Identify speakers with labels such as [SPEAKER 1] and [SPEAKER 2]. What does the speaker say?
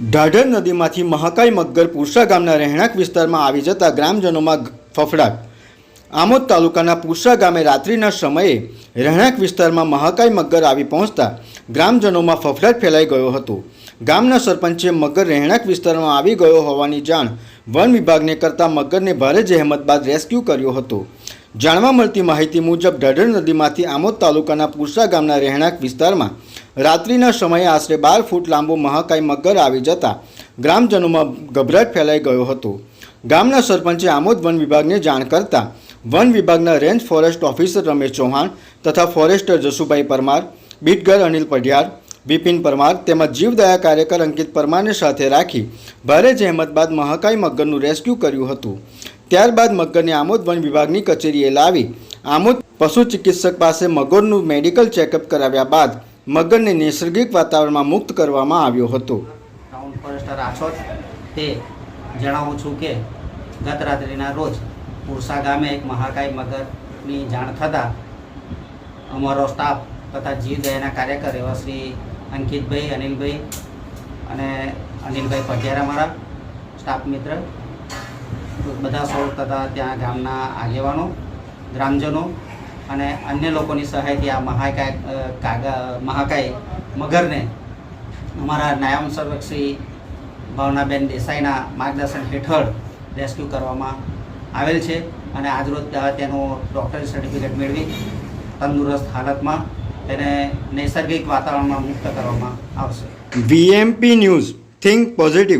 [SPEAKER 1] ઢાઢર નદીમાંથી મહાકાય મગર પુરસા ગામના રહેણાંક વિસ્તારમાં આવી જતા ગ્રામજનોમાં ફફડાટ. આમોદ તાલુકાના પુરસા ગામે રાત્રિના સમયે રહેણાંક વિસ્તારમાં મહાકાય મગર આવી પહોંચતા ગ્રામજનોમાં ફફડાટ ફેલાઈ ગયો હતો. ગામના સરપંચે મગર રહેણાંક વિસ્તારમાં આવી ગયો હોવાની જાણ વન વિભાગને કરતાં મગરને ભારે જહેમત બાદ રેસ્ક્યુ કર્યો હતો. જાણવા મળતી માહિતી મુજબ ઢઢર નદીમાંથી આમોદ તાલુકાના પુરસા ગામના રહેણાંક વિસ્તારમાં રાત્રિના સમયે આશરે બાર ફૂટ લાંબો મહાકાય મગર આવી જતા ગ્રામજનોમાં ગભરાટ ફેલાઈ ગયો હતો. ગામના સરપંચે આમોદ વન વિભાગને જાણ કરતા વન વિભાગના range forest officer Ramesh Chauhan તથા forester Jasubhai Parmar, beat guard Anil Padhiyar Bipin Parmar તેમજ જીવદયા કાર્યકર અંકિત પરમારને સાથે રાખી ભારે જહેમત બાદ મહાકાય મગરનું રેસ્ક્યુ કર્યું હતું. ત્યારબાદ મગરને આમોદ વન વિભાગની કચેરીએ લાવી આમોદ પશુ ચિકિત્સક પાસે મગરનું મેડિકલ ચેકઅપ કરાવ્યા બાદ મગરને નૈસર્ગિક વાતાવરણમાં મુક્ત કરવામાં આવ્યો હતો.
[SPEAKER 2] ટાઉન ફોરેસ્ટર આછોદ તે જણાવું છું કે ગત રાત્રિના રોજ પુરસા ગામે એક મહાકાય મગરની જાણ થતાં અમારો સ્ટાફ તથા જીવદયાના કાર્યકર એવા શ્રી અંકિતભાઈ, અનિલભાઈ અને અનિલભાઈ પટેરા મારા સ્ટાફ મિત્ર, બધા સૌ તથા ત્યાં ગામના આગેવાનો, ગ્રામજનો અને અન્ય લોકોની સહાયથી આ મહાકાય કાગા, મહાકાય મગરને અમારા નાયમ સંરક્ષી ભાવનાબેન દેસાઈના માર્ગદર્શન હેઠળ રેસ્ક્યુ કરવામાં આવેલ છે અને આજરોજ તેનું ડૉક્ટરી સર્ટિફિકેટ મેળવી તંદુરસ્ત હાલતમાં તેને નૈસર્ગિક વાતાવરણમાં મુક્ત કરવામાં આવશે.
[SPEAKER 1] VMP news, think positive.